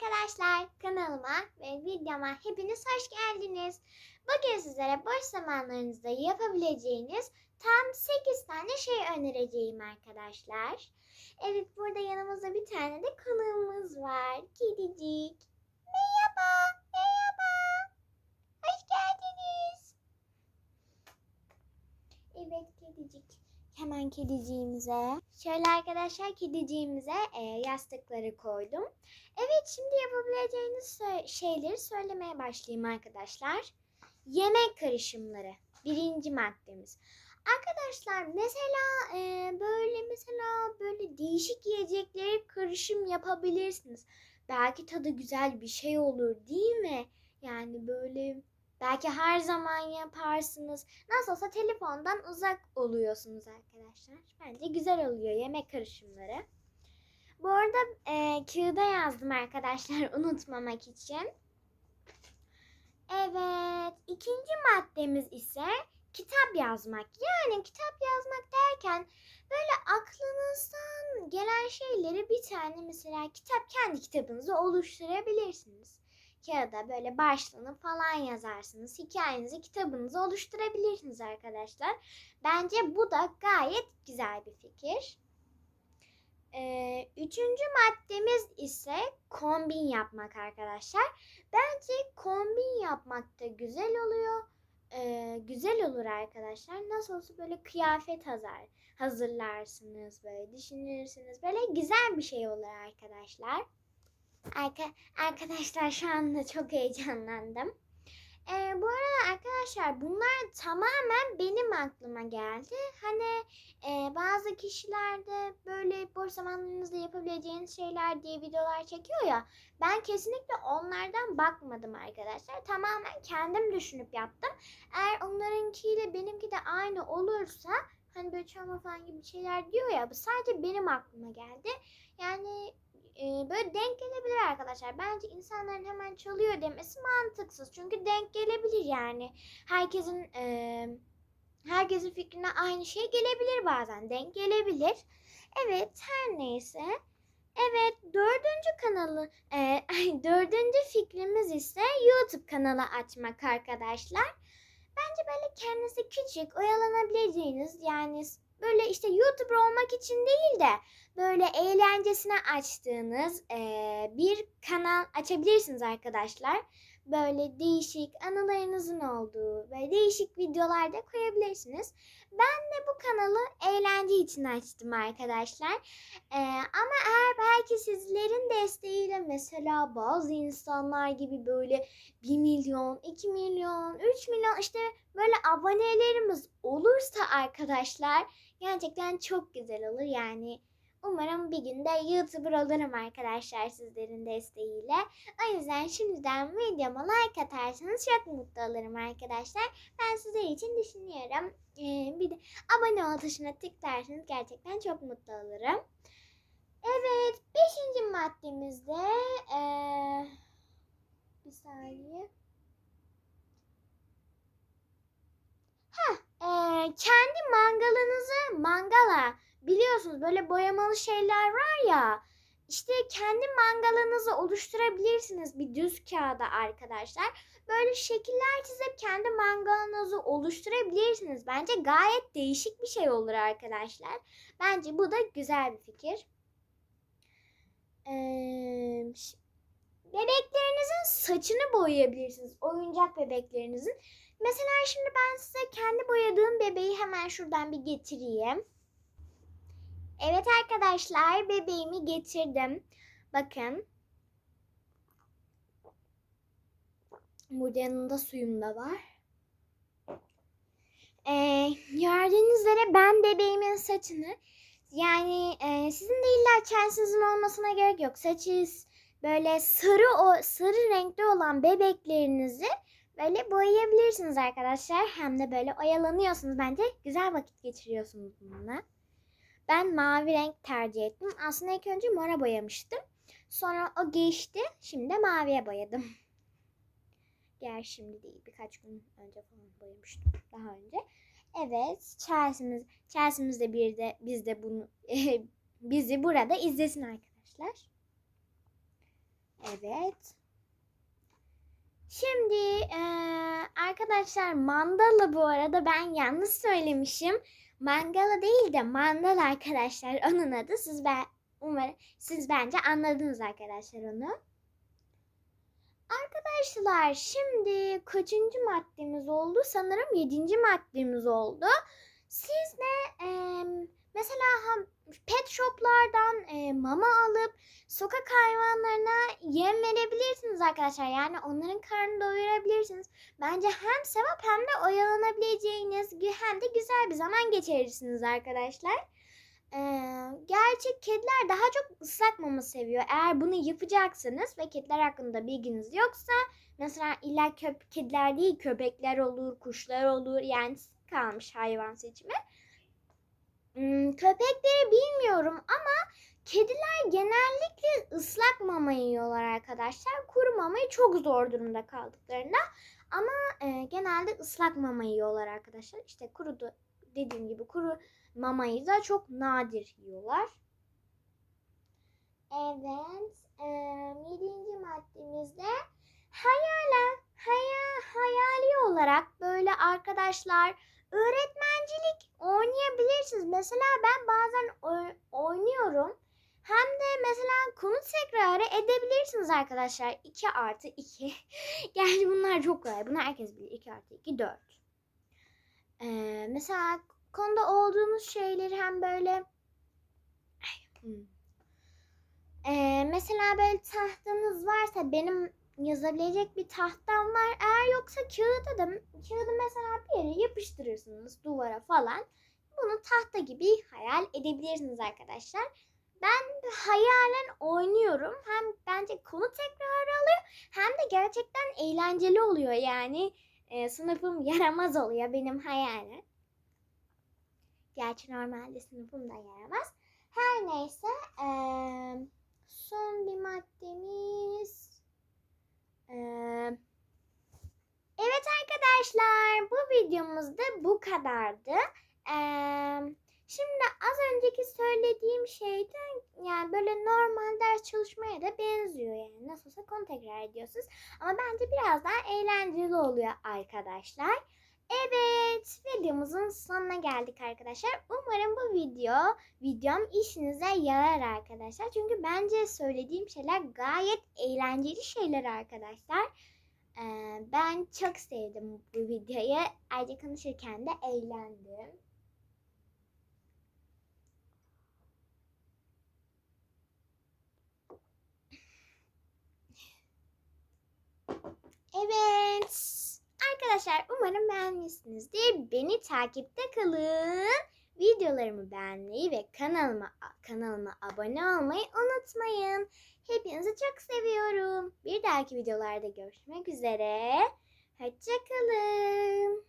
arkadaşlar kanalıma ve videoma hepiniz hoş geldiniz. Bugün sizlere boş zamanlarınızda yapabileceğiniz tam 8 tane şey önereceğim arkadaşlar. Evet burada yanımızda bir tane de konuğumuz var. Kedicik. Merhaba, merhaba. Hoş geldiniz. Evet kedicik. Hemen kediciğimize. Şöyle arkadaşlar kediciğimize e, yastıkları koydum. Evet şimdi yapabileceğiniz şeyleri söylemeye başlayayım arkadaşlar. Yemek karışımları. Birinci maddemiz. Arkadaşlar mesela e, böyle mesela böyle değişik yiyecekleri karışım yapabilirsiniz. Belki tadı güzel bir şey olur değil mi? Yani böyle belki her zaman yaparsınız. Nasıl olsa telefondan uzak oluyorsunuz arkadaşlar. Bence güzel oluyor yemek karışımları. Bu arada e, kağıda yazdım arkadaşlar unutmamak için. Evet, ikinci maddemiz ise kitap yazmak. Yani kitap yazmak derken böyle aklınızdan gelen şeyleri bir tane mesela kitap kendi kitabınızı oluşturabilirsiniz. Kağıda böyle başlığını falan yazarsınız. Hikayenizi, kitabınızı oluşturabilirsiniz arkadaşlar. Bence bu da gayet güzel bir fikir. Ee, üçüncü maddemiz ise kombin yapmak arkadaşlar. Bence kombin yapmak da güzel oluyor. Ee, güzel olur arkadaşlar. Nasıl olsa böyle kıyafet hazır, hazırlarsınız, böyle düşünürsünüz. Böyle güzel bir şey olur arkadaşlar. Arka, arkadaşlar şu anda çok heyecanlandım. Ee, bu arada arkadaşlar bunlar tamamen benim aklıma geldi. Hani e, bazı kişiler de böyle boş zamanlarınızda yapabileceğiniz şeyler diye videolar çekiyor ya. Ben kesinlikle onlardan bakmadım arkadaşlar. Tamamen kendim düşünüp yaptım. Eğer onlarınkiyle benimki de aynı olursa hani böyle çalma falan gibi şeyler diyor ya bu sadece benim aklıma geldi. Yani e, böyle denk gelebilir arkadaşlar. Bence insanların hemen çalıyor demesi mantıksız. Çünkü denk gelebilir yani. Herkesin e, herkesin fikrine aynı şey gelebilir bazen. Denk gelebilir. Evet her neyse. Evet dördüncü kanalı e, dördüncü fikrimiz ise YouTube kanalı açmak arkadaşlar. Bence böyle kendinizi küçük oyalanabileceğiniz yani böyle işte YouTuber olmak için değil de böyle eğlencesine açtığınız eee, bir kanal açabilirsiniz arkadaşlar. Böyle değişik anılarınızın olduğu ve değişik videolar da koyabilirsiniz. Ben de bu kanalı eğlence için açtım arkadaşlar. Eee, ama eğer belki sizlerin desteğiyle mesela bazı insanlar gibi böyle 1 milyon, 2 milyon, 3 milyon işte böyle abonelerimiz olursa arkadaşlar gerçekten çok güzel olur. Yani umarım bir günde YouTuber olurum arkadaşlar sizlerin desteğiyle. O yüzden şimdiden videoma like atarsanız çok mutlu olurum arkadaşlar. Ben sizler için düşünüyorum. Ee, bir de abone ol tuşuna tıklarsanız gerçekten çok mutlu olurum. Evet, beşinci maddemizde ee, bir saniye. Heh, ee, kendi mangalınızı mangala biliyorsunuz böyle boyamalı şeyler var ya işte kendi mangalınızı oluşturabilirsiniz bir düz kağıda arkadaşlar. Böyle şekiller çizip kendi mangalınızı oluşturabilirsiniz. Bence gayet değişik bir şey olur arkadaşlar. Bence bu da güzel bir fikir. Bebeklerinizin saçını boyayabilirsiniz. Oyuncak bebeklerinizin. Mesela şimdi ben size kendi boyadığım bebeği hemen şuradan bir getireyim. Evet arkadaşlar bebeğimi getirdim. Bakın. Burada yanında suyum da var. Ee, gördüğünüz ben bebeğimin saçını yani e, sizin de illa kendinizin olmasına gerek yok. Saçı böyle sarı o sarı renkli olan bebeklerinizi böyle boyayabilirsiniz arkadaşlar. Hem de böyle oyalanıyorsunuz. Bence güzel vakit geçiriyorsunuz bununla. Ben mavi renk tercih ettim. Aslında ilk önce mora boyamıştım. Sonra o geçti. Şimdi de maviye boyadım. Gerçi şimdi değil. Birkaç gün önce falan boyamıştım. Daha önce. Evet. Chelsea'miz, Chelsea'miz de bir de biz de bunu bizi burada izlesin arkadaşlar. Evet. Şimdi eee, arkadaşlar mandala bu arada ben yanlış söylemişim. Mangala değil de mandala arkadaşlar onun adı. Siz ben umarım siz bence anladınız arkadaşlar onu. Arkadaşlar şimdi kaçıncı maddemiz oldu? Sanırım yedinci maddemiz oldu. Siz de em, mesela pet shoplardan e, mama alıp sokak hayvanlarına yem verebilirsiniz arkadaşlar. Yani onların karnını doyurabilirsiniz. Bence hem sevap hem de oyalanabileceğiniz hem de güzel bir zaman geçirirsiniz arkadaşlar. Ee, gerçi kediler daha çok ıslak mama seviyor. Eğer bunu yapacaksanız ve kediler hakkında bilginiz yoksa mesela illa köp kediler değil köpekler olur, kuşlar olur. Yani kalmış hayvan seçimi. Hmm, köpekleri bilmiyorum ama kediler genellikle ıslak mama yiyorlar arkadaşlar. Kuru mamayı çok zor durumda kaldıklarında ama e, genelde ıslak mama yiyorlar arkadaşlar. İşte kuru dediğim gibi kuru mamayı da çok nadir yiyorlar. Evet. E, yedinci maddemizde hayalen haya, hayali olarak böyle arkadaşlar öğretmencilik oynayabilirsiniz. Mesela ben bazen oy- oynuyorum. Hem de mesela konu tekrarı edebilirsiniz arkadaşlar. 2 artı 2. Gerçi bunlar çok kolay. Bunu herkes bilir. 2 artı 2 4. Ee, mesela konuda olduğunuz şeyleri hem böyle hmm. Ee, mesela böyle tahtanız varsa benim yazabilecek bir tahtam var. Eğer yoksa kağıda da kağıdı mesela bir yere yapıştırırsınız duvara falan. Bunu tahta gibi hayal edebilirsiniz arkadaşlar. Ben hayalen oynuyorum. Hem bence konu tekrarı alıyor hem de gerçekten eğlenceli oluyor yani. E, sınıfım yaramaz oluyor benim hayalim. Gerçi normalde sınıfım da yaramaz. Her neyse eee, son bir maddemiz. Evet arkadaşlar bu videomuz da bu kadardı. Şimdi az önceki söylediğim şeyden yani böyle normal ders çalışmaya da benziyor yani. Nasıl olsa konu tekrar ediyorsunuz. Ama bence biraz daha eğlenceli oluyor arkadaşlar. Evet, videomuzun sonuna geldik arkadaşlar. Umarım bu video, videom işinize yarar arkadaşlar. Çünkü bence söylediğim şeyler gayet eğlenceli şeyler arkadaşlar. Ee, ben çok sevdim bu videoyu. Ayrıca konuşurken de eğlendim. Evet. Arkadaşlar umarım beğenmişsinizdir. Beni takipte kalın. Videolarımı beğenmeyi ve kanalıma kanalıma abone olmayı unutmayın. Hepinizi çok seviyorum. Bir dahaki videolarda görüşmek üzere. Hoşçakalın.